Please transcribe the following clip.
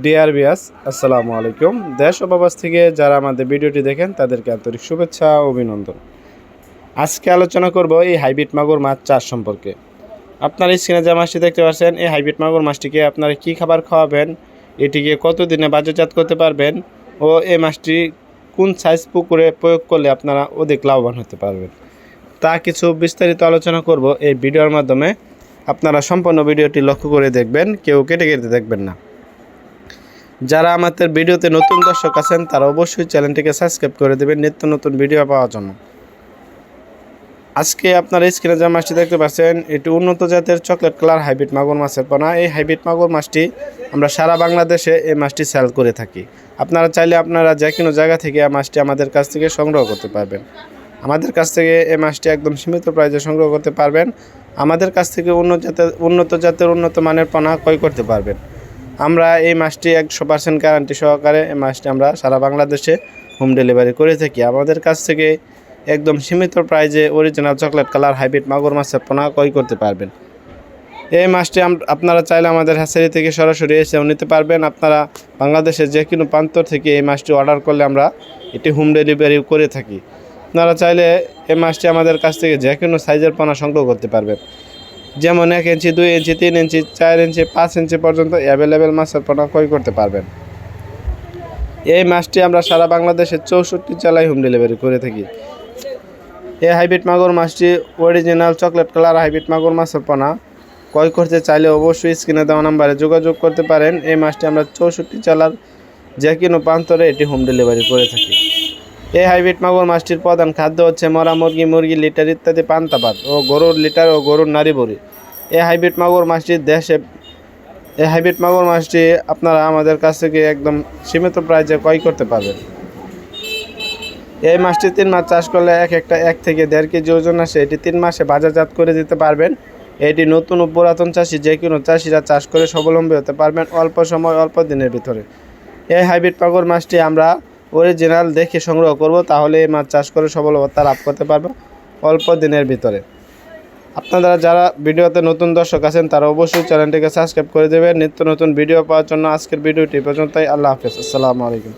Deer বিয়াস আসসালামু আলাইকুম। দেশ ও প্রবাস থেকে যারা আমাদের ভিডিওটি দেখেন, তাদেরকে আন্তরিক শুভেচ্ছা ও অভিনন্দন। আজকে আলোচনা করব এই হাইব্রিড মাগুর মাছ চাষ সম্পর্কে। আপনার স্ক্রিনে যে মাছটি দেখতে পাচ্ছেন, এই হাইব্রিড মাগুর মাছটিকে আপনারা কী খাবার খাওয়াবেন, এটিকে কতদিনে বাজারজাত করতে পারবেন, ও এই মাছটি কোন সাইজ পুকুরে প্রয়োগ করলে আপনারা অধিক লাভবান হতে পারবেন। তা কিছু বিস্তারিত আলোচনা করব এই ভিডিওর মাধ্যমে। আপনারা সম্পূর্ণ ভিডিওটি লক্ষ্য করে দেখবেন, কেউ কেটে কেটে দেখবেন না। যারা আমাদের ভিডিওতে নতুন দর্শক আছেন, তারা অবশ্যই চ্যানেলটিকে সাবস্ক্রাইব করে দেবেন নিত্য নতুন ভিডিও পাওয়ার জন্য। আজকে আপনারা স্ক্রিনে যে মাছটি দেখতে পাচ্ছেন, এটি উন্নত জাতের চকলেট কালার হাইব্রিড মাগুর মাছের পোনা। এই হাইব্রিড মাগুর মাছটি আমরা সারা বাংলাদেশে এই মাছটি সেল করে থাকি। আপনারা চাইলে আপনারা যে কোনো জায়গা থেকে এই মাছটি আমাদের কাছ থেকে সংগ্রহ করতে পারবেন। আমাদের কাছ থেকে এই মাছটি একদম সীমিত প্রাইজে সংগ্রহ করতে পারবেন। আমাদের কাছ থেকে উন্নত জাতের উন্নত জাতের উন্নত মানের পোনা ক্রয় করতে পারবেন। আমরা এই মাছটি একশো পার্সেন্ট গ্যারান্টি সহকারে এই মাছটি আমরা সারা বাংলাদেশে হোম ডেলিভারি করে থাকি। আমাদের কাছ থেকে একদম সীমিত প্রাইজে অরিজিনাল চকলেট কালার হাইব্রিড মাগুর মাছের পোনা ক্রয় করতে পারবেন। এই মাছটি আপনারা চাইলে আমাদের হ্যাচারি থেকে সরাসরি এসেও নিতে পারবেন। আপনারা বাংলাদেশের যে কোনো প্রান্ত থেকে এই মাছটি অর্ডার করলে আমরা এটি হোম ডেলিভারি করে থাকি। আপনারা চাইলে এই মাছটি আমাদের কাছ থেকে যে কোনো সাইজের পোনা সংগ্রহ করতে পারবেন। যেমন এক ইঞ্চি, দুই ইঞ্চি, তিন ইঞ্চি, চার ইঞ্চি, পাঁচ ইঞ্চি পর্যন্ত অ্যাভেলেবেল মাছের পোনা ক্রয় করতে পারবেন। এই মাছটি আমরা সারা বাংলাদেশের চৌষট্টি জেলায় হোম ডেলিভারি করে থাকি। এই হাইব্রিড মাগুর মাছটি অরিজিনাল চকলেট কালার হাইব্রিড মাগুর মাছের পোনা। ক্রয় করতে চাইলে অবশ্যই স্ক্রিনে দেওয়া নাম্বারে যোগাযোগ করতে পারেন। এই মাছটি আমরা চৌষট্টি জেলার যে কোনো প্রান্তরে এটি হোম ডেলিভারি করে থাকি। এই হাইব্রিড মাগুর মাছটির প্রধান খাদ্য হচ্ছে মরা মুরগি মুরগি, লিটার ইত্যাদি পান্তাপাত ও গরুর লিটার ও গরুর নারী বড়ি। এই হাইব্রিড মাগুর মাছটি দেশে এই হাইব্রিড মাগুর মাছটি আপনারা আমাদের কাছ থেকে একদম সীমিত প্রাইজে ক্রয় করতে পারবেন। এই মাছটি তিন মাস চাষ করলে এক একটা এক থেকে দেড় কেজি ওজন আসে। এটি তিন মাসে বাজারজাত করে দিতে পারবেন। এটি নতুন ও পুরাতন চাষি, যে কোনো চাষিরা চাষ করে স্বাবলম্বী হতে পারবেন অল্প সময়, অল্প দিনের ভিতরে। এই হাইব্রিড পাগর মাছটি আমরা অরিজিনাল দেখে সংগ্রহ করব, তাহলে এই মাছ চাষ করে সফলতা লাভ করতে পারব অল্প দিনের ভিতরে। আপনারা যারা ভিডিওতে নতুন দর্শক আছেন, তারা অবশ্যই চ্যানেলটিকে সাবস্ক্রাইব করে দেবেন। নিত্য নতুন ভিডিও পাওয়ার জন্য আজকের ভিডিওটি পর্যন্তই। আল্লাহ হাফেজ। আসসালামু আলাইকুম।